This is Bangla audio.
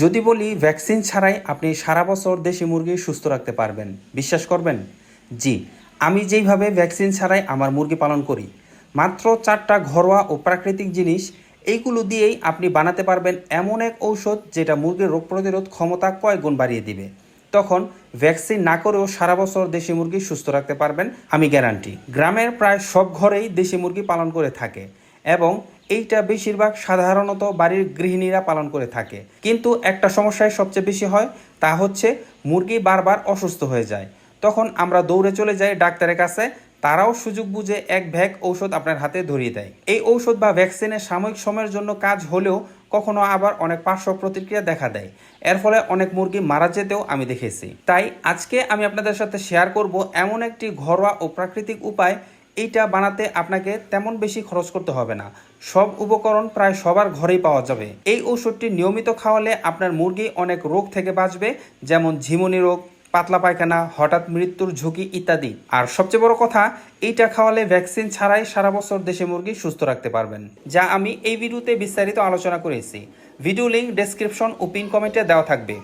যদি বলি ভ্যাকসিন ছাড়াই আপনি সারা বছর দেশি মুরগি সুস্থ রাখতে পারবেন, বিশ্বাস করবেন? জি, আমি যেইভাবে ভ্যাকসিন ছাড়াই আমার মুরগি পালন করি, মাত্র চারটা ঘরোয়া ও প্রাকৃতিক জিনিস, এইগুলো দিয়েই আপনি বানাতে পারবেন এমন এক ঔষধ যেটা মুরগির রোগ প্রতিরোধ ক্ষমতা কয়েক গুণ বাড়িয়ে দিবে। তখন ভ্যাকসিন না করেও সারা বছর দেশি মুরগি সুস্থ রাখতে পারবেন, আমি গ্যারান্টি। গ্রামের প্রায় সব ঘরেই দেশি মুরগি পালন করে থাকে এবং এইটা বেশিরভাগ সাধারণত বাড়ির গৃহিণীরা পালন করে থাকে। কিন্তু একটা সমস্যায় সবচেয়ে বেশি হয়, তা হচ্ছে মুরগি বারবার অসুস্থ হয়ে যায়। তখন আমরা দৌড়ে চলে যাই ডাক্তারের কাছে, তারাও সুযোগ বুঝে এক ভ্যাক ঔষধ আপনার হাতে ধরিয়ে দেয়। এই ঔষধ বা ভ্যাকসিনের সাময়িক সময়ের জন্য কাজ হলেও কখনো আবার অনেক পার্শ্ব প্রতিক্রিয়া দেখা দেয়। এর ফলে অনেক মুরগি মারা যেতেও আমি দেখেছি। তাই আজকে আমি আপনাদের সাথে শেয়ার করব এমন একটি ঘরোয়া ও প্রাকৃতিক উপায় এইটা বানাতে আপনাকে তেমন বেশি খরচ করতে হবে না। সব উপকরণ প্রায় সবার ঘরেই পাওয়া যাবে। এই ওষুধটি নিয়মিত খাওয়ালে আপনার মুরগি অনেক রোগ থেকে বাঁচবে, যেমন ঝিমুনি রোগ, পাতলা পায়খানা, হঠাৎ মৃত্যুর ঝুঁকি ইত্যাদি। আর সবচেয়ে বড় কথা, এইটা খাওয়ালে ভ্যাকসিন ছাড়াই সারা বছর দেশে মুরগি সুস্থ রাখতে পারবেন, যা আমি এই ভিডিওতে বিস্তারিত আলোচনা করেছি। ভিডিও লিঙ্ক ডেসক্রিপশন ও পিন কমেন্টে দেওয়া থাকবে।